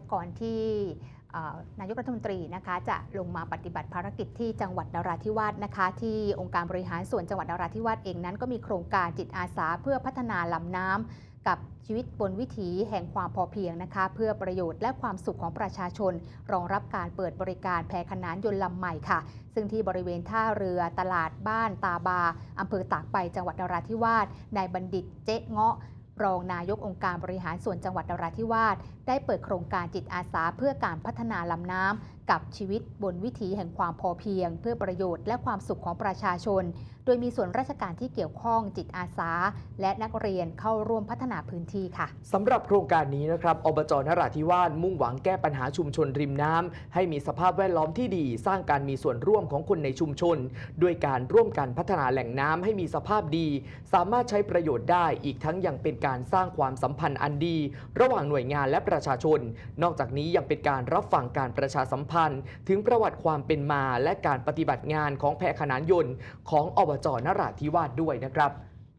ะก่อนที่นายกรัฐมนตรีนะคะจะลงมาปฏิบัติภารกิจที่จังหวัดนราธิวาสนะคะ ที่องค์การบริหารส่วนจังหวัดนราธิวาสเองนั้น ก็มีโครงการจิตอาสาเพื่อพัฒนาลำน้ำกับชีวิตบนวิถีแห่งความพอเพียงนะคะ เพื่อประโยชน์และความสุขของประชาชน รองรับการเปิดบริการแพขนานยนต์ลำใหม่ค่ะ ซึ่งที่บริเวณท่าเรือตลาดบ้านตาบาอำเภอตากใบจังหวัดนราธิวาสนายบัณฑิตเจ๊เงาะ รองนายกองค์การบริหารส่วนจังหวัดนราธิวาสได้เปิดโครงการจิตอาสาเพื่อการพัฒนาลำน้ำ กับชีวิตบนวิถีแห่งความพอเพียง เพื่อประโยชน์และความสุขของประชาชน โดยมีส่วนราชการที่เกี่ยวข้องจิตอาสา และนักเรียนเข้าร่วมพัฒนาพื้นที่ค่ะสำหรับโครงการนี้นะครับอบจนราธิวาสมุ่งหวังแก้ปัญหาชุมชนริมน้ำให้มีสภาพแวดล้อมที่ดี สร้างการมีส่วนร่วมของคนในชุมชน ด้วยการร่วมกันพัฒนาแหล่งน้ำให้มีสภาพดี สามารถใช้ประโยชน์ได้อีกทั้งยังเป็นการสร้างความสัมพันธ์อันดี ระหว่างหน่วยงานและประชาชน นอกจากนี้ยังเป็นการรับฟังการประชาสัมพันธ์ถึงประวัติความเป็นมาและการปฏิบัติงานของแพรขนานยนต์ของอบจนราธิวาสด้วยนะครับ